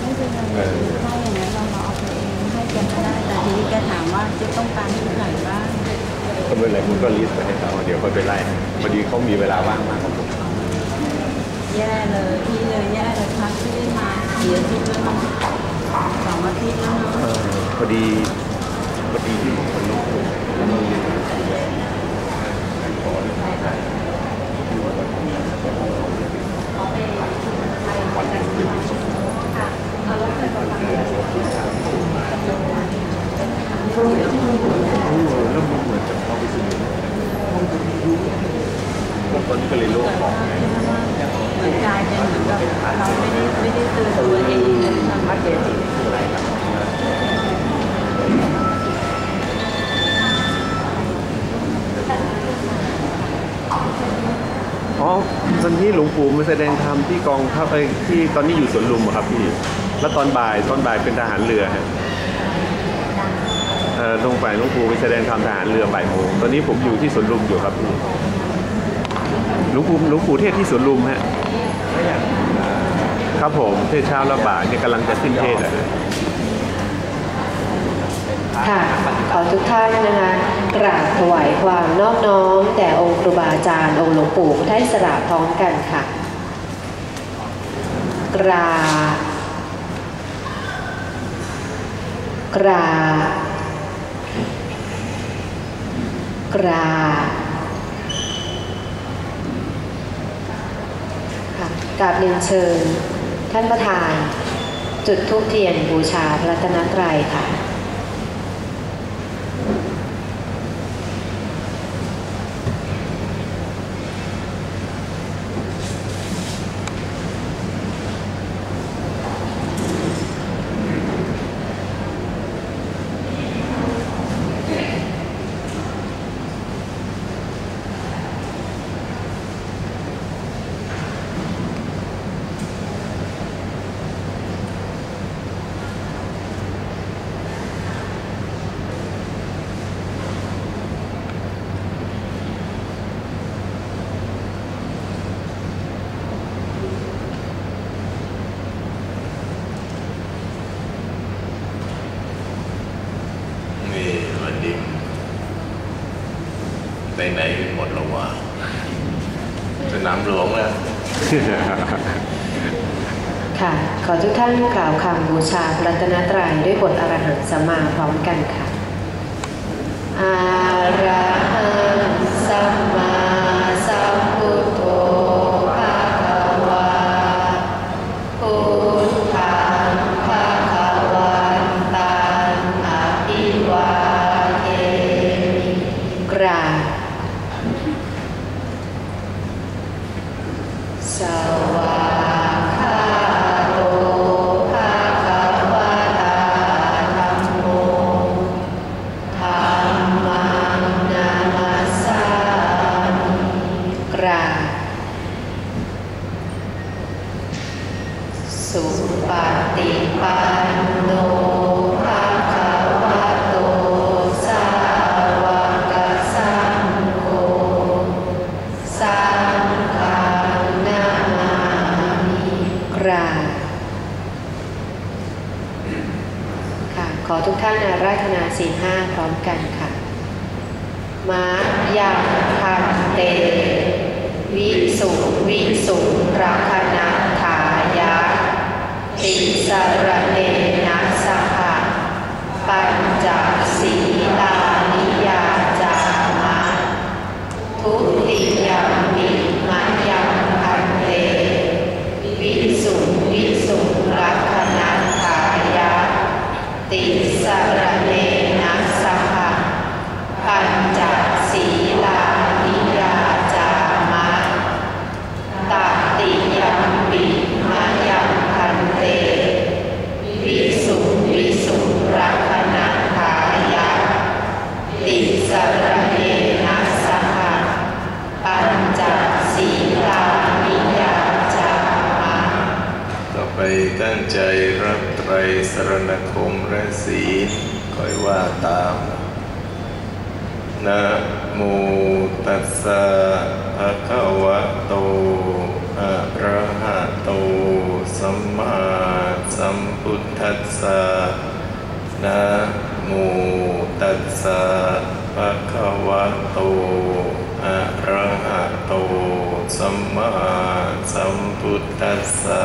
ไม่เป็นไรถ้าอย่างนั้นเรามาเอาไปเองให้แกก็ได้แต่ทีนี้แกถามว่าจะต้องการที่ไหนบ้างก็ไม่เป็นไรคุณก็ลิสต์ไปให้เขาเดี๋ยวเขาไปไล่พอดีเขามีเวลาว่างมากครับผมแย่เลยพี่เลยแย่เลยพักที่ได้มาเสียทิตย์แล้วมั้งสองอาทิตย์แล้วเนาะพอดีพอดีที่ผมคนลุกแล้วมันมีขอเลยวันหนึ่งเป็นสองแล้วมันเหมือนจะเข้าไปสนิทแล้วตอนนี้ก็เลยโล่งของไง เหมือนกลายเป็นเหมือนแบบเราไม่ได้ไม่ได้เตือนตัวเองเลยทำมาเสียทิตย์ อ๋อวันนี้หลวงปู่ มาแสดงธรรมที่กองทัพไอ้ยที่ตอนนี้อยู่สวนลุมอะครับพี่ แล้วตอนบ่ายตอนบ่ายเป็นทหารเรือฮะเอ่อตรงฝ่ายหลวงปู่ไปแสดงธรรมทหารเรือบ่ายโมงตอนนี้ผมอยู่ที่สวนลุมอยู่ครับพี่หลวงปู่หลวงปู่เทศที่สวนลุมฮะครับผมเทศเช้าและบ่ายเนี่ยกำลังจะสิ้นเทศอะฮะ ค่ะ ขอทุกท่านนะคะกราบถวายความนอบน้อมแด่องค์ครูบาอาจารย์องค์หลวงปู่พุทธอิสระพร้อมกันค่ะ กรา กรา กรา กราบเรียนเชิญ ท่านประธาน จุดทูปเทียนบูชาพระรัตนตรัยค่ะ นี่วันดิมไปไหนกันหมดแล้ววะสนามหลวงนะ ค่ะ ขอทุกท่านกล่าวคำบูชาพระรัตนตรัยด้วยบทอรหันต์สัมมาพร้อมกันค่ะ อาระหังสัมมาสัมพุทโธภะคะวาพุทธังภะคะวันตังอภิวาเทมิกราบสวากขาโตภะคะวะตาธัมโมธัมมังนามัสสามิกราบสุปฏิปันโนภะคะวะโตสาวกสังโฆ สังฆังนามามิกราบค่ะ ข อทุกท่านอาราธนาศีลห้าพร้อมกันค่ะมายังพันเต วิสุวิสุรักนัถายะ ติสรเนนะสหะปัญจศีลานิยาจามะ ทุติยมิมัญญังพันเต วิสุวิสุรักนันทายะติสรเนนะสหะปัญจศีลานิยาจามะตติยมปิมัญญังพันเต วิสุวิสุรักขนันทายะ ติสรเนนะสหะปัญจศีลานิยาจามะ ต่อไปตั้ง ใจรับไตรสรณคมและศีลคอยว่าตามนะโมตัสสะภะคะวะโตอะระหะโตสัมมาสัมพุทธัสสะนะโมตัสสะภะคะวะโตอะระหะโตสัมมาสัมพุทธัสสะ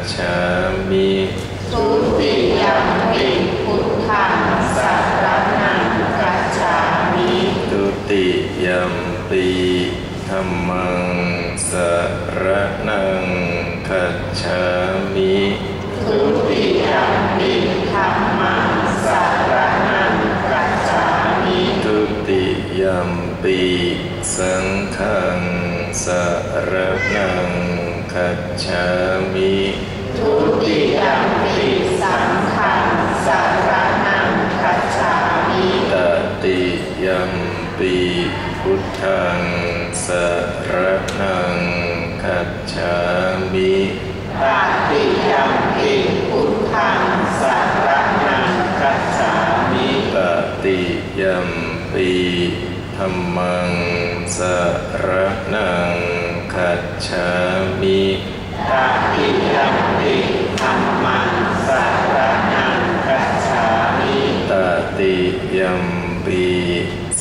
คัจฉามิทุติยัมปิพุทธังสารนังคัจฉามิทุติยัมปิธัมมังสรนังคัจฉามิทุติยัมปิธัมมังสารนังคัจฉามิทุติยัมปิสังฆังสรนัง คัจฉามิทุติยัมปิสังฆังสารนังคัจฉามิตติยัมปิพุทธังสรนังคัจฉามิตติยัมปิพุทธังสารนังคัจฉามิตติยัมปิธัมมังสรนัง คัจฉามิตติยัมปิธัมมังสารนังคัจฉามิตติยัมปิ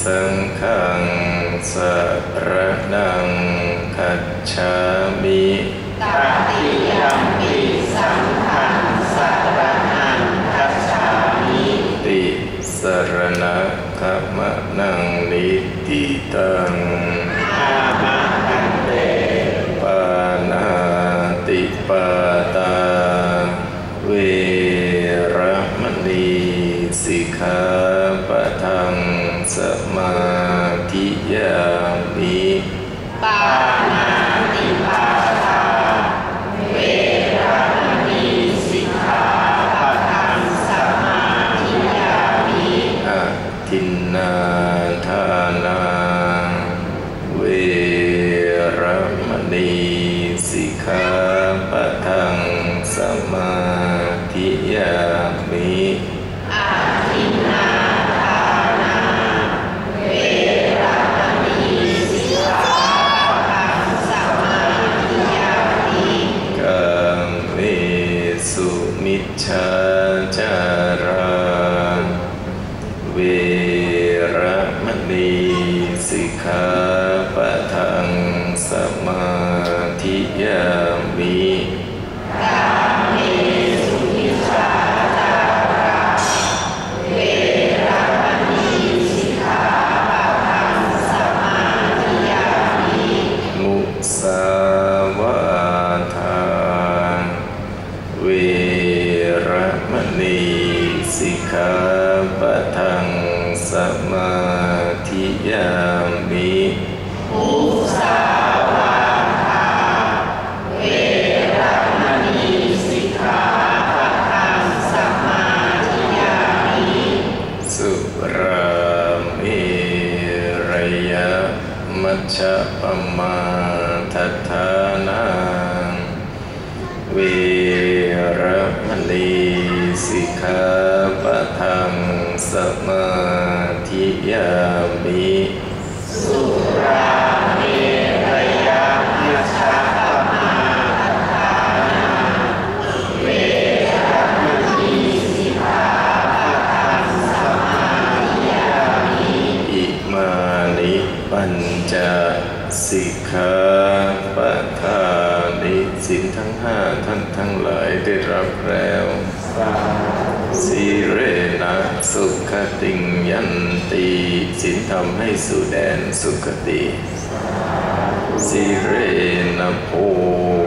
สังฆังสรนังคัจฉามิตติยัมปิสังฆังสารนังคัจฉามิติสรณะขมะนังนิติตัง ระมณีสิกขาปะทังสมาธิยามี สมาธิยามิมุสาวาทาเวระมณีสิกขาปะทังสมาธิยามิสุราเมรยะมัชฌปมาทัฏานังเวระมณีสิกขาปะทังสมา ยามิสุราเมระยะมิชาตมาตานาเวรมณีสิกขาทังสมาธิยามิอิมานิปัญจสิกขาปะทานิสินทั้งห้าท่านทั้งหลายได้รับแล้วสิเร สุขติงยันตีสินทำให้สู่แดนสุขติสีเรนโภ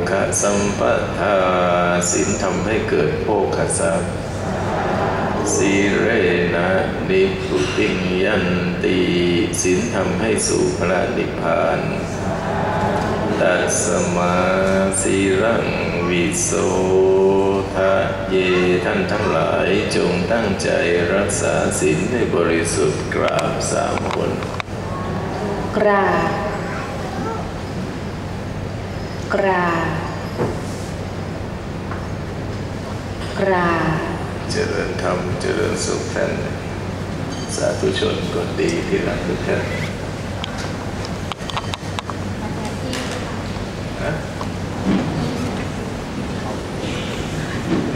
คสัมปทาสินทำให้เกิดโภคทรัพย์สีเรนะนิพุติยันตีสินทำให้สู่พระนิพพานตัสมาสีรังวิโส ทะเยท่านทั้งหลายจงตั้งใจรักษาศีลให้บริสุทธิ์กราบสามคนกราบกราบกราบเจริญธรรมเจริญสุขท่านสาธุชนคนดีที่รักทุกท่าน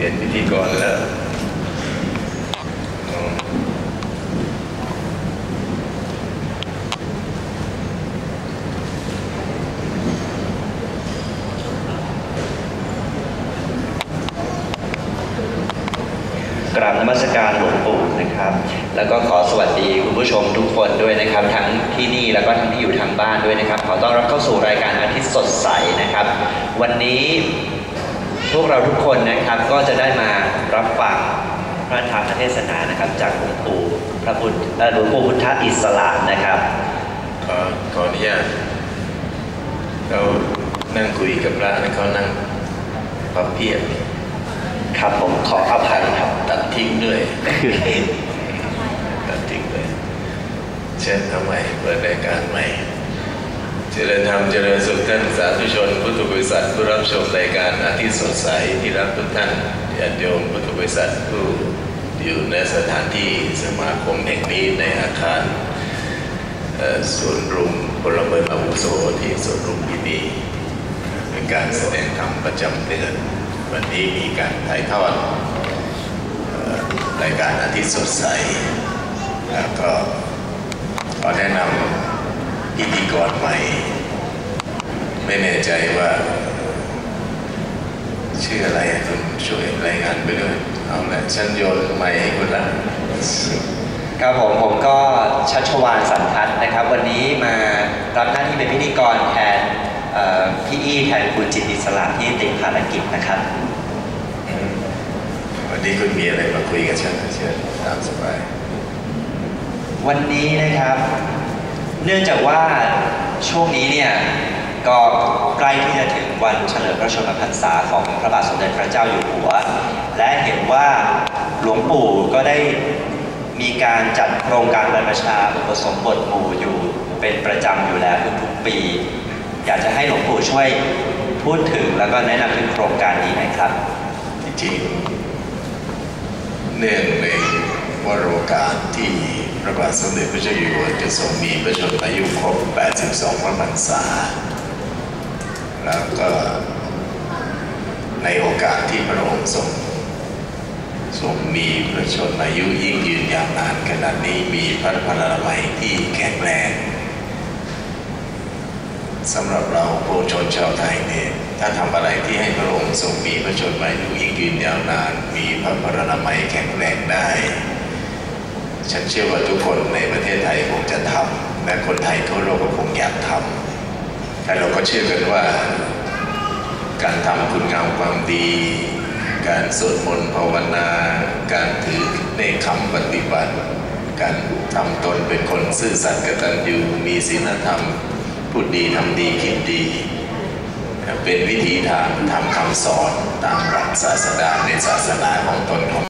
เรียนพิธีกรแล้วกราบนมัสการหลวงปู่นะครับ แล้วก็ขอสวัสดีคุณผู้ชมทุกคนด้วยนะครับ ทั้งที่นี่แล้วก็ทั้งที่อยู่ทางบ้านด้วยนะครับ ขอต้อนรับเข้าสู่รายการอาทิตย์สดใสนะครับ วันนี้ พวกเราทุกคนนะครับก็จะได้มารับฟังพระธรรมเทศนานะครับ จากหลวงปู่พระพุทธเอ่อหลวงปู่พุทธอิสระนะครับขอขออนุญาตเรานั่งคุยกับพระแล้วเขานั่งพับเพียบครับผมขออภัยครับตัดทิ้งด้วยตัดทิ้งเลยเช่นทำไมเปิดรายการใหม่เจริญธรรมเจริญสุขท่านสาธุชน พุทธบริษัทผู้รับชมรายการอาทิตย์สดใสที่รักทุกท่านญาติโยมพุทธบริษัทผู้อยู่ในสถานที่สมาคมแห่งนี้ในอาคารเอ่วนรุมพลเมืองอาวุโสที่สวนรุมที่นี่เป็นการแสดงธรรมประจำเดือน วันนี้มีการถ่ายทอดรายการอาทิตย์สดใสแล้วก็ขอแนะนำ พิธีกรใหม่ ไม่แน่ใจว่า ชื่ออะไรคุณช่วยรายงานไปด้วย เอาละฉันโยนไม้ให้คุณละครับผมผมก็ชัชวานสันทัศน์นะครับ วันนี้มารับหน้าที่เป็นพิธีกรแทนเอ่อพี่อี้แทนคุณจิตอิสระที่ติดภารกิจนะครับ วันนี้คุณมีอะไรมาคุยกับฉันเชิญตามสบายวันนี้นะครับ เนื่องจากว่าช่วงนี้เนี่ยก็ใกล้ที่จะถึงวันเฉลิมพระชนมพรรษาของพระบาทสมเด็จพระเจ้าอยู่หัว และเห็นว่าหลวงปู่ก็ได้มีการจัดโครงการบรรพชาอุปสมบทหมู่อยู่เป็นประจำอยู่แล้วทุกๆปี อยากจะให้หลวงปู่ช่วยพูดถึงแล้วก็แนะนำถึงโครงการนี้หน่อยครับ จริงเนื่องใน วโรกาสที่พระบาทสมเด็จพระเจ้าอยู่หัวจะทรงมีพระชนมายุครบ 82 พระพรรษา แล้วก็ในโอกาสที่พระองค์ทรงทรงมีพระชนมายุยิ่งยืนยาวนานขนาดนี้มีพระพลานามัยที่แข็งแรงสำหรับเราโปรชนชาวไทยเนี่ยถ้าทำอะไรที่ให้พระองค์ทรงมีพระชนมายุยิ่งยืนยาวนาน มีพระพรณนามัยแข็งแรงได้ ฉันเชื่อว่าทุกคนในประเทศไทยคงจะทำและคนไทยทั่วโลกก็คงอยากทำแต่เราก็เชื่อกันว่า การทำคุณงามความดี การสวดมนต์ภาวนา การถือเนคขมปฏิบัติ การทำตนเป็นคนซื่อสัตย์กตัญญูมีศีลธรรมพูดดีทำดีคิดดี เป็นวิถีทางทำคำสอนตามหลักศาสดาในศาสนาของตนของ